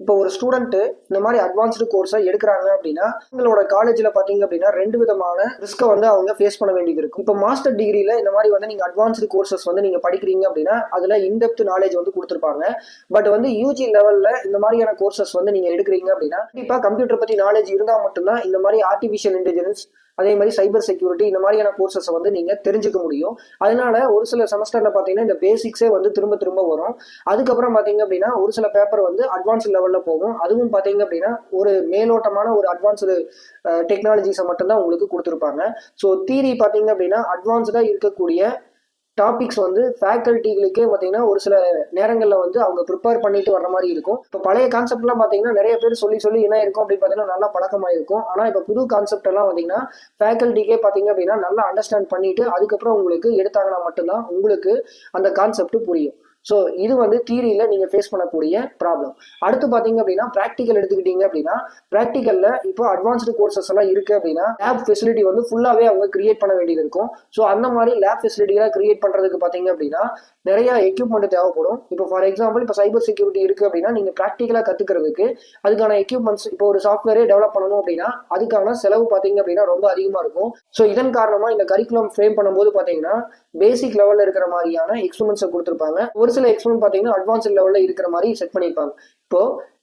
இப்போ ஒரு ஸ்டூடெண்ட்டு இந்த மாதிரி அட்வான்ஸ்டு கோர்ஸை எடுக்கிறாங்க அப்படின்னா உங்களோட காலேஜில் பார்த்தீங்க அப்படின்னா ரெண்டு விதமான ரிஸ்க்கை வந்து அவங்க ஃபேஸ் பண்ண வேண்டியது இருக்கும். இப்போ மாஸ்டர் டிகிரியில் இந்த மாதிரி வந்து நீங்கள் அட்வான்ஸ்டு கோர்சஸ் வந்து நீங்கள் படிக்கிறீங்க அப்படின்னா அதில் இன்டெப்த் நாலேஜ் வந்து கொடுத்துருப்பாங்க. பட் வந்து யூஜி லெவலில் இந்த மாதிரியான கோர்சஸ் வந்து நீங்கள் எடுக்கிறீங்க அப்படின்னா கண்டிப்பாக கம்ப்யூட்டர் பற்றி நாலேஜ் இருந்தால் மட்டும்தான் இந்த மாதிரி ஆர்டிஃபிஷியல் இன்டெலிஜென்ஸ் அதே மாதிரி சைபர் செக்யூரிட்டி இந்த மாதிரியான கோர்சஸை வந்து நீங்கள் தெரிஞ்சுக்க முடியும். அதனால ஒரு சில செமஸ்டரில் பார்த்தீங்கன்னா இந்த பேசிக்ஸே வந்து திரும்ப திரும்ப வரும். அதுக்கப்புறம் பார்த்தீங்க அப்படின்னா ஒரு சில பேப்பர் வந்து அட்வான்ஸ் லெவலில் போகும். அதுவும் பார்த்தீங்க அப்படின்னா ஒரு மேலோட்டமான ஒரு அட்வான்ஸ்டு டெக்னாலஜிஸை மட்டும்தான் உங்களுக்கு கொடுத்துருப்பாங்க. ஸோ தீரி பார்த்தீங்க அப்படின்னா அட்வான்ஸ்டாக இருக்கக்கூடிய டாபிக்ஸ் வந்து ஃபேக்கல்ட்டிகளுக்கே பார்த்தீங்கன்னா ஒரு சில நேரங்களில் வந்து அவங்க ப்ரிப்பேர் பண்ணிட்டு வர மாதிரி இருக்கும். இப்போ பழைய கான்செப்ட்லாம் பார்த்தீங்கன்னா நிறைய பேர் சொல்லி சொல்லி என்ன இருக்கும் அப்படின்னு பார்த்தீங்கன்னா நல்லா பழக்கமாக இருக்கும் ஆனால் இப்போ புது கான்செப்ட் எல்லாம் பார்த்தீங்கன்னா ஃபேக்கல்ட்டிக்கே பார்த்தீங்க அப்படின்னா நல்லா அண்டர்ஸ்டாண்ட் பண்ணிட்டு அதுக்கப்புறம் உங்களுக்கு எடுத்தாங்கன்னா மட்டும்தான் உங்களுக்கு அந்த கான்செப்ட் புரியும். ஸோ இது வந்து தியரியில் நீங்கள் ஃபேஸ் பண்ணக்கூடிய ப்ராப்ளம் அடுத்து பார்த்தீங்க அப்படின்னா ப்ராக்டிக்கல் எடுத்துக்கிட்டீங்க அப்படின்னா ப்ராக்டிக்கலில் இப்போ அட்வான்ஸ்டு கோர்சஸ் எல்லாம் இருக்குது அப்படின்னா லேப் ஃபெசிலிட்டி வந்து ஃபுல்லாகவே அவங்க கிரியேட் பண்ண வேண்டியது இருக்கும். ஸோ அந்த மாதிரி லேப் ஃபெசிலிட்டிலாம் கிரியேட் பண்ணுறதுக்கு பார்த்தீங்க அப்படின்னா நிறைய எக்யூப்மெண்ட் தேவைப்படும். இப்போ ஃபார் எக்ஸாம்பிள் இப்போ சைபர் செக்யூரிட்டி இருக்குது அப்படின்னா நீங்கள் ப்ராக்டிக்கலாக கற்றுக்கிறதுக்கு அதுக்கான எக்யூப்மெண்ட்ஸ் இப்போ ஒரு சாஃப்ட்வேரே டெவலப் பண்ணணும் அப்படின்னா அதுக்கான செலவு பார்த்தீங்க அப்படின்னா ரொம்ப அதிகமாக இருக்கும். ஸோ இதன் காரணமாக இந்த கரிக்குலம் ஃப்ரேம் பண்ணும்போது பார்த்தீங்கன்னா பேசிக் லெவலில் இருக்கிற மாதிரியான எக்ஸ்பெரிமெண்ட்ஸை கொடுத்துருப்பாங்க. ஒரு சில எக்ஸ்பெரிமெண்ட் பார்த்தீங்கன்னா அட்வான்ஸ்ட் லெவலில் இருக்கிற மாதிரி செட் பண்ணியிருப்பாங்க. இப்போ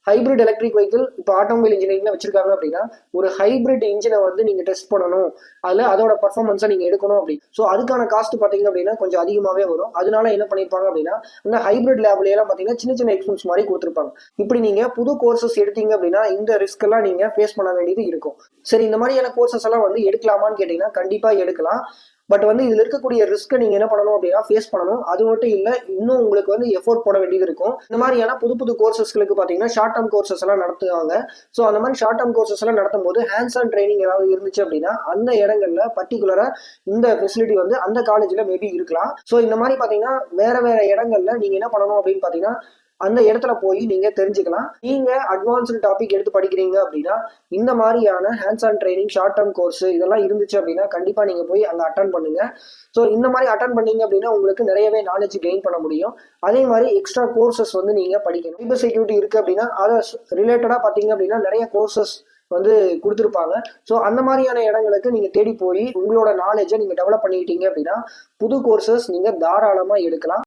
ஹைபிரிட் எலக்ட்ரிக் வெஹிக்கிள் இப்போ ஆட்டோமொபைல் இன்ஜினியரிங்ல வச்சிருக்காங்க அப்படின்னா ஒரு ஹைபிரிட் இன்ஜினை வந்து நீங்க டெஸ்ட் பண்ணணும். அதுல அதோட பர்ஃபார்மன்ஸை நீங்க எடுக்கணும் அப்படி. ஸோ அதுக்கான காஸ்ட் பாத்தீங்க அப்படின்னா கொஞ்சம் அதிகமாகவே வரும். அதனால என்ன பண்ணிருப்பாங்க அப்படின்னா இந்த ஹைபிரிட் லேப்ல எல்லாம் பாத்தீங்கன்னா சின்ன சின்ன எக்ஸ்பென்ஸ் மாதிரி கொடுத்துருப்பாங்க. இப்படி நீங்க புது கோர்சஸ் எடுத்தீங்க அப்படின்னா இந்த ரிஸ்க் எல்லாம் நீங்க ஃபேஸ் பண்ண வேண்டியது இருக்கும். சரி இந்த மாதிரியான கோர்சஸ் எல்லாம் வந்து எடுக்கலாமான்னு கேட்டீங்கன்னா கண்டிப்பா எடுக்கலாம். பட் வந்து இதில் இருக்கக்கூடிய ரிஸ்க்கை நீங்கள் என்ன பண்ணணும் அப்படின்னா ஃபேஸ் பண்ணணும். அது மட்டும் இல்லை இன்னும் உங்களுக்கு வந்து எஃபோர்ட் போட வேண்டியது இருக்கும். இந்த மாதிரியான புது புது கோர்சஸ்களுக்கு பார்த்தீங்கன்னா ஷார்ட் டேர்ம் கோர்சஸ் எல்லாம் நடத்துவாங்க. ஸோ அந்த மாதிரி ஷார்ட் டேர்ம் கோர்சஸ் எல்லாம் நடத்தும் போது ஹேண்ட்ஸ் ஆன் ட்ரைனிங் ஏதாவது இருந்துச்சு அப்படின்னா அந்த இடங்களில் பர்டிகுலராக இந்த ஃபெசிலிட்டி வந்து அந்த காலேஜில் மேபி இருக்கலாம். ஸோ இந்த மாதிரி பார்த்தீங்கன்னா வேற வேற இடங்கள்ல நீங்கள் என்ன பண்ணணும் அப்படின்னு பார்த்தீங்கன்னா அந்த இடத்துல போய் நீங்க தெரிஞ்சுக்கலாம். நீங்க அட்வான்ஸ்டு டாபிக் எடுத்து படிக்கிறீங்க அப்படின்னா இந்த மாதிரியான hands on training short term course இதெல்லாம் இருந்துச்சு அப்படின்னா கண்டிப்பா நீங்க போய் அங்கே அட்டன் பண்ணுங்க. ஸோ இந்த மாதிரி அட்டன் பண்ணீங்க அப்படின்னா உங்களுக்கு நிறையவே நாலேஜ் கெயின் பண்ண முடியும். அதே மாதிரி எக்ஸ்ட்ரா கோர்சஸ் வந்து நீங்க படிக்கணும். சைபர் செக்யூரிட்டி இருக்கு அப்படின்னா அதை ரிலேட்டடா பாத்தீங்க அப்படின்னா நிறைய கோர்சஸ் வந்து கொடுத்துருப்பாங்க. ஸோ அந்த மாதிரியான இடங்களுக்கு நீங்கள் தேடி போய் உங்களோட நாலேஜை நீங்கள் டெவலப் பண்ணிக்கிட்டீங்க அப்படின்னா புது கோர்சஸ் நீங்கள் தாராளமாக எடுக்கலாம்.